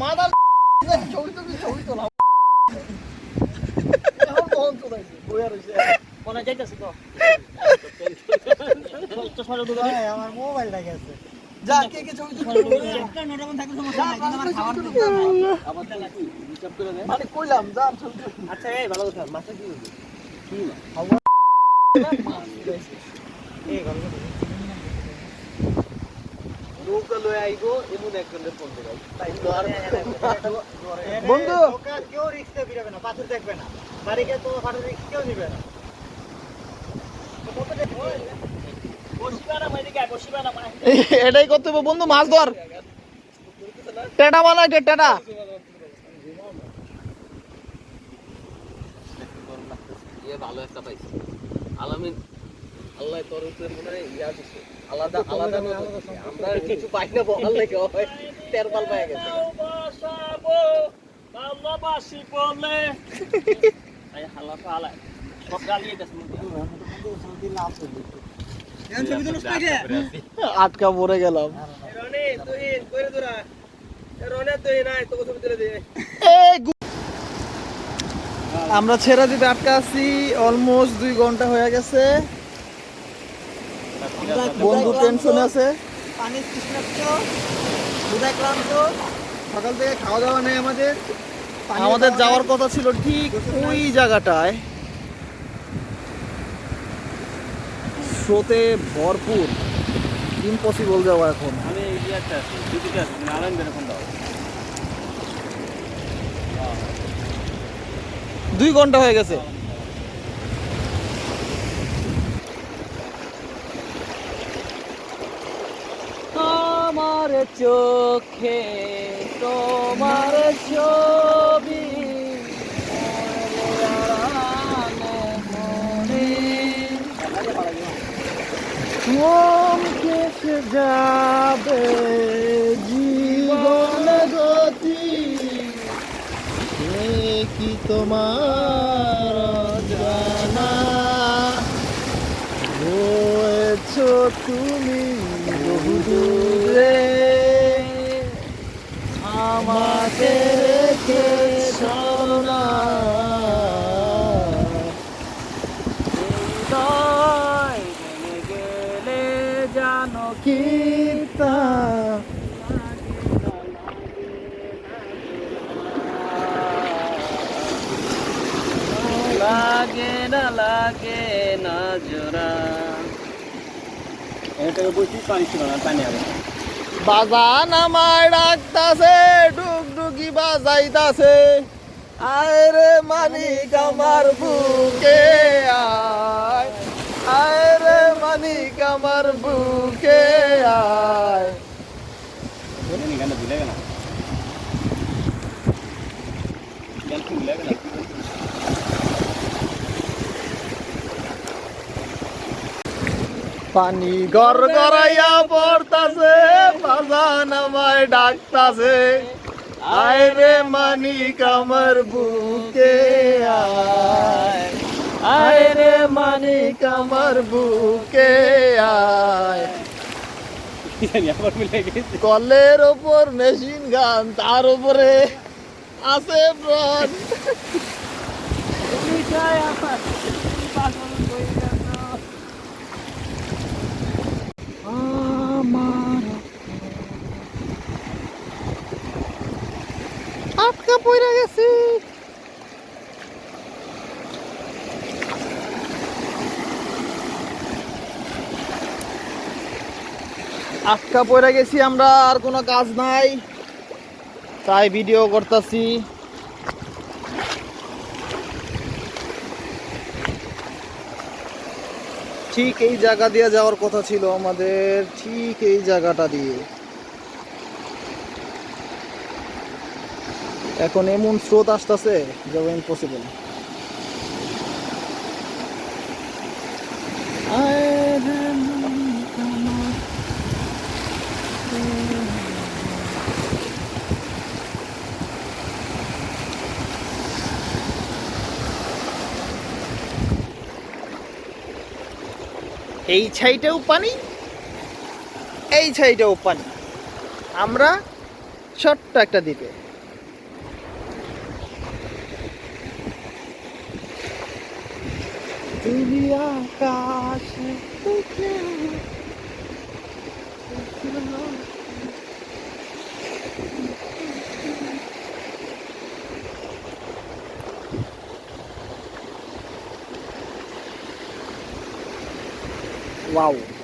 Mother ছবি তো ছবি তো লাভ এখন তখন চলাইছে বইয়া রইছে কোনে যাইতাছি তো আমার মোবাইলটা গেছে যা কে কে ছবি মানে কইলাম যা ছবি আচ্ছা এই ভালো কথা মাথা কি কি না এই গল্প নৌকা লয়ে আইবো এমন একজনের ফোন দিবে। তাই তো আর বন্ধু। কেউ না পাথর দেখবে না। তো পাথর কেউ নিবে না। এটাই করতে হবে বন্ধু মাছ ধর। টেটা বানাই টেটা ভালো একটা পাইছি। আলামিন আল্লাহ তোর উপরে মনে হয় ইয়া দিছে। আলাদা আলাদা আমরা কিছু পাই না বলার লেগে হয় তের পাল পাই গেছে। বসাবো ভালোবাসি বলে আই হালা ফালা সব গালিয়ে আটকা পড়ে গেলাম। রনি তোরা। রনি তুই নাই তোকে ছবি তুলে দে এই আমরা ছেড়া দিতে আটকা আছি অলমোস্ট দুই ঘণ্টা হয়ে গেছে। বন্ধু টেনশন আছে। পানি তৃষ্ণার্ত ক্ষুধায় সকাল থেকে খাওয়া দাওয়া নেই আমাদের আমাদের যাওয়ার কথা ছিল ঠিক ওই জায়গাটায়। স্রোতে ভরপুর ইম্পসিবল যাওয়া এখন। আমি দুই ঘণ্টা হয়ে গেছে আমার চোখে তোমার ছবি মন কেসে যাবে জীবন গতি। কি তোমার জানা রয়েছ তুমি তা লাগে না লাগে না জোড়া। এটাকে বসি পানি ছিল না পানি হবে। বাজান আমায় ডাকতাছে ডুগডুগি বাজাইতাছে। আয় রে মানিক আমার বুকে আয় আয় রে মানিক আমার বুকে পানি গর গড়াইয়া পড়তাছে, বাজান আমায় ডাকতাছে। আয় রে মানিক আমার বুকে আয়। মানিক আমার বুকে আয়। কলের ওপর মেশিন গান তার উপরে আছে প্রাণ বিষয় আমার পাগল হয়ে গেল আমার আটকা পড়ে গেছি আটকা পড়ে গেছি আমরা, আর কোনো কাজ নাই। তাই ভিডিও করতেছি। ঠিক এই জায়গা দিয়ে যাওয়ার কথা ছিল আমাদের, ঠিক এই জায়গাটা দিয়ে। এখন এমন স্রোত আসতেছে যাওয়া ইম্পসিবল এই ছাইটাও পানি এই ছাইটাও পানি। আমরা ছোট্ট একটা দ্বীপে। আকাশ Uau!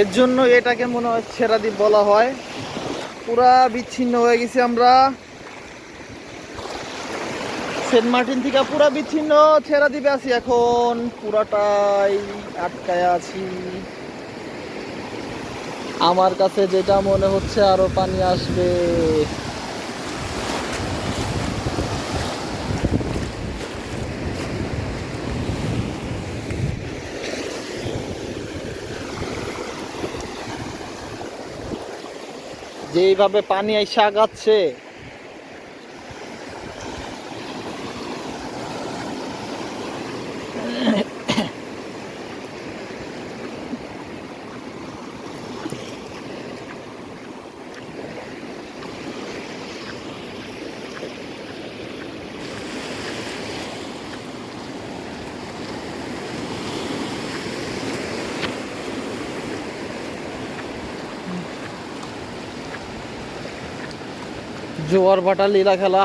এর জন্য এটাকে মনে হয় ছেড়া দ্বীপ বলা হয়। পুরা বিচ্ছিন্ন হয়ে গেছি আমরা। সেন্ট মার্টিন থেকে পুরা বিচ্ছিন্ন ছেড়া দ্বীপে আছি এখন। পুরাটাই আটকায় আছি। আমার কাছে যেটা মনে হচ্ছে আরও পানি আসবে। যেইভাবে পানি এসে আগাচ্ছে জোয়ার ভাটা লীলা খেলা।